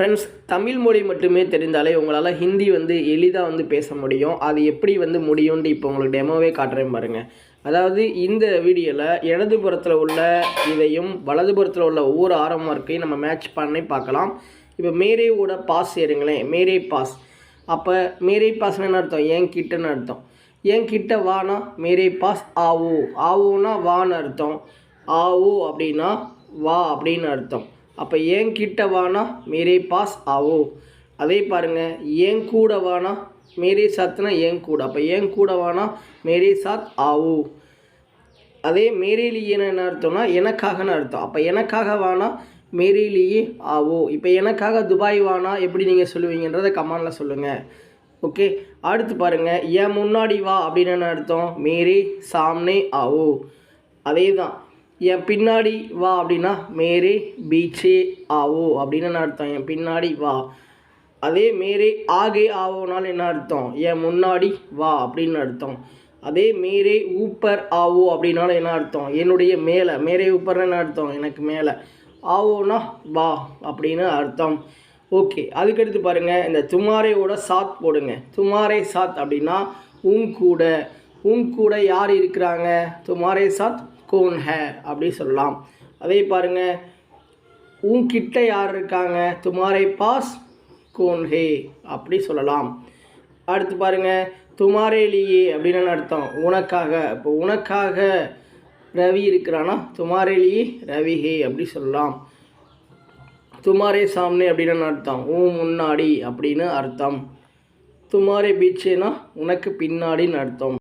Friends Tamil மொழி மட்டுமே தெரிந்தாலே உங்களால் ஹிந்தி வந்து எளிதாக வந்து பேச முடியும். அது எப்படி வந்து முடியும்னு இப்போ உங்களுக்கு டெமோவே காட்டுறேன் பாருங்கள் அதாவது இந்த வீடியோவில் இடதுபுறத்தில் உள்ள இதையும் வலதுபுறத்தில் உள்ள ஒவ்வொரு ஆரம் மார்க்கையும் நம்ம மேட்ச் பண்ணி பார்க்கலாம். இப்போ மேரேவோட பாஸ் ஏறுங்களேன். மேரே பாஸ் அப்போ மேரே பாஸ்னு என்ன அர்த்தம்? ஏன் கிட்டன்னு அர்த்தம். ஏன் கிட்ட வானா மேரே பாஸ் ஆவோ. ஆவோனா வான்னு அர்த்தம். ஆவோ அப்படின்னா வா அப்படின்னு அர்த்தம். அப்போ ஏன் கிட்ட வானா மேரே பாஸ் ஆவோ? அதே பாருங்க ஏன் கூட வானா மேரே சாத்னா ஏன் கூட அப்போ ஏன் கூட வானா மேரே சாத் ஆவோ? அதே மேரேலியன்னு என்ன அர்த்தம்னா எனக்காகன்னு அர்த்தம். அப்போ எனக்காக வானா மேரேலியே ஆவோ? இப்போ எனக்காக துபாய் வானா எப்படி நீங்கள் சொல்லுவீங்கன்றதை கமானில் சொல்லுங்கள் ஓகே? அடுத்து பாருங்கள் என் முன்னாடி வா அப்படின்னு என்ன அர்த்தம்? மேரே சாம்னே ஆவோ. அதே தான் என் பின்னாடி வா அப்படின்னா மேரே பீச்சே ஆவோ அப்படின்னு என்ன அர்த்தம்? என் பின்னாடி வா. அதே மேரே ஆகே ஆவோனாலும் என்ன அர்த்தம்? என் முன்னாடி வா அப்படின்னு அர்த்தம். அதே மேரே ஊப்பர் ஆவோ அப்படின்னாலும் என்ன அர்த்தம்? என்னுடைய மேலே. மேரே ஊப்பர்னு என்ன அர்த்தம்? எனக்கு மேலே. ஆவோனா வா அப்படின்னு அர்த்தம். ஓகே அதுக்கடுத்து பாருங்கள் இந்த துமாரேவோட சாத் போடுங்க. துமாரே சாத் அப்படின்னா உன் கூட. உன் கூட யார் இருக்கிறாங்க? துமாரே சாத் கோன் ஹே அப்படி சொல்லலாம். அதே பாருங்கள் உன்கிட்ட யார் இருக்காங்க? துமாரே பாஸ் கோன் ஹே அப்படி சொல்லலாம். அடுத்து பாருங்க துமாரே லியே அப்படின்னு அர்த்தம்? உனக்காக. இப்போ உனக்காக ரவி இருக்கிறான்னா துமாரே லியே ரவி ஹே அப்படி சொல்லலாம். துமாரே சாம்னே அப்படின்னு அர்த்தம்? உன் முன்னாடி அப்படின்னு அர்த்தம். துமாரே பீச்சேனா? உனக்கு பின்னாடின்னு அர்த்தம்.